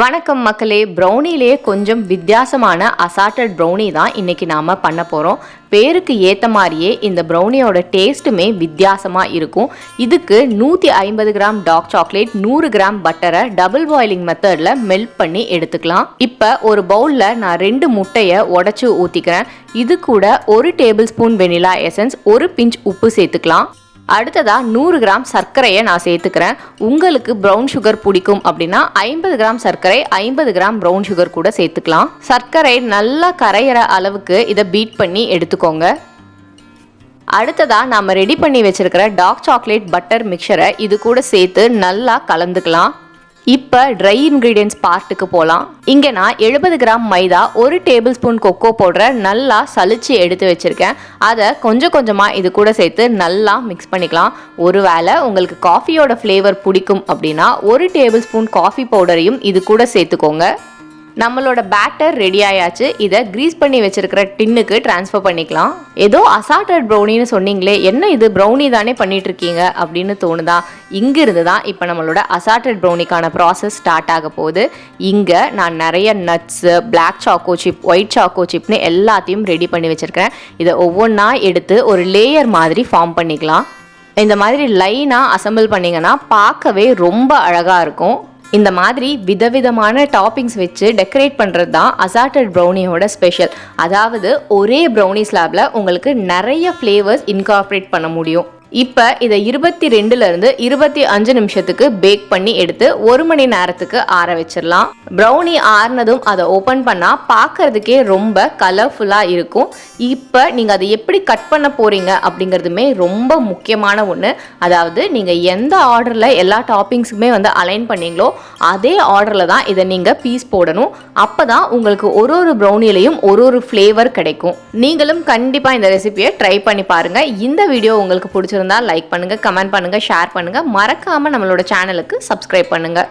வணக்கம் மக்களே. ப்ரௌனிலேயே கொஞ்சம் வித்தியாசமான அசாட்டட் ப்ரௌனி தான் இன்றைக்கி நாம் பண்ண போகிறோம் பேருக்கு ஏற்ற மாதிரியே இந்த ப்ரௌனியோட டேஸ்ட்டுமே வித்தியாசமாக இருக்கும். இதுக்கு நூற்றி ஐம்பது கிராம் டார்க் சாக்லேட் நூறு கிராம் பட்டரை டபுள் பாயிலிங் மெத்தடில் மெல்ட் பண்ணி எடுத்துக்கலாம். இப்போ ஒரு பவுலில் நான் ரெண்டு முட்டையை உடச்சி ஊற்றிக்கிறேன் இது கூட ஒரு டேபிள் ஸ்பூன் வெனிலா எசன்ஸ் ஒரு பிஞ்ச் உப்பு சேர்த்துக்கலாம். அடுத்ததாக நூறு கிராம் சர்க்கரையை நான் சேர்த்துக்கிறேன். உங்களுக்கு ப்ரௌன் சுகர் பிடிக்கும் அப்படின்னா ஐம்பது கிராம் சர்க்கரை ஐம்பது கிராம் ப்ரௌன் சுகர் கூட சேர்த்துக்கலாம். சர்க்கரை நல்லா கரையிற அளவுக்கு இதை பீட் பண்ணி எடுத்துக்கோங்க. அடுத்ததாக நாம் ரெடி பண்ணி வச்சுருக்கிற டார்க் சாக்லேட் பட்டர் மிக்சரை இது கூட சேர்த்து நல்லா கலந்துக்கலாம். இப்போ ட்ரை இன்க்ரீடியன்ஸ் பார்ட்டுக்கு போகலாம் இங்கே நான் எழுபது கிராம் மைதா ஒரு டேபிள் ஸ்பூன் கொக்கோ பவுடரை நல்லா சளிச்சு எடுத்து வச்சுருக்கேன். அதை கொஞ்சம் கொஞ்சமாக இது கூட சேர்த்து நல்லா மிக்ஸ் பண்ணிக்கலாம். ஒருவேளை உங்களுக்கு காஃபியோட ஃப்ளேவர் பிடிக்கும் அப்படின்னா ஒரு டேபிள் ஸ்பூன் காஃபி பவுடரையும் இது கூட சேர்த்துக்கோங்க. நம்மளோட பேட்டர் ரெடி ஆயாச்சு. இதை க்ரீஸ் பண்ணி வச்சிருக்கிற டின்னுக்கு ட்ரான்ஸ்ஃபர் பண்ணிக்கலாம். ஏதோ அசாட்டட் ப்ரௌனின்னு சொன்னீங்களே என்ன இது? ப்ரௌனி தானே பண்ணிட்டு இருக்கீங்க அப்படின்னு தோணுதா? இங்கிருந்து தான் இப்போ நம்மளோட அசாட்டட் ப்ரௌனிக்கான ப்ராசஸ் ஸ்டார்ட் ஆக போகுது. இங்கே நான் நிறைய nuts black choco chip white choco சிப்னு எல்லாத்தையும் ரெடி பண்ணி வச்சுருக்கிறேன். இதை ஒவ்வொன்றா எடுத்து ஒரு லேயர் மாதிரி ஃபார்ம் பண்ணிக்கலாம். இந்த மாதிரி லைனாக அசம்பிள் பண்ணிங்கன்னா பார்க்கவே ரொம்ப அழகாக இருக்கும். இந்த மாதிரி விதவிதமான டாப்பிங்ஸ் வச்சு டெக்கரேட் பண்ணுறது தான் அசாட்டட் ப்ரௌனியோட ஸ்பெஷல் அதாவது ஒரே ப்ரௌனி ஸ்லாபில் உங்களுக்கு நிறைய ஃப்ளேவர்ஸ் இன்கார்பரேட் பண்ண முடியும். இப்போ இதை இருபத்தி ரெண்டுலேருந்து இருபத்தி அஞ்சு நிமிஷத்துக்கு பேக் பண்ணி எடுத்து ஒரு மணி நேரத்துக்கு ஆற வச்சிடலாம். ப்ரௌனி ஆறுனதும் அதை ஓப்பன் பண்ணால் பார்க்கறதுக்கே ரொம்ப கலர்ஃபுல்லாக இருக்கும். இப்போ நீங்கள் அதை எப்படி கட் பண்ண போகிறீங்க அப்படிங்கிறதுமே ரொம்ப முக்கியமான ஒன்று அதாவது நீங்கள் எந்த ஆர்டரில் எல்லா டாப்பிங்ஸுமே வந்து அலைன் பண்ணீங்களோ அதே ஆர்டரில் தான் இதை நீங்கள் பீஸ் போடணும். அப்போ தான் உங்களுக்கு ஒரு ஒரு ப்ரௌனிலையும் ஒரு ஒரு ஃப்ளேவர் கிடைக்கும். நீங்களும் கண்டிப்பாக இந்த ரெசிபியை ட்ரை பண்ணி பாருங்கள் இந்த வீடியோ உங்களுக்கு பிடிச்சிருந்தா லைக் பண்ணுங்கள் கமெண்ட் பண்ணுங்கள் ஷேர் பண்ணுங்கள் மறக்காமல் நம்மளோட சேனலுக்கு சப்ஸ்கிரைப் பண்ணுங்கள்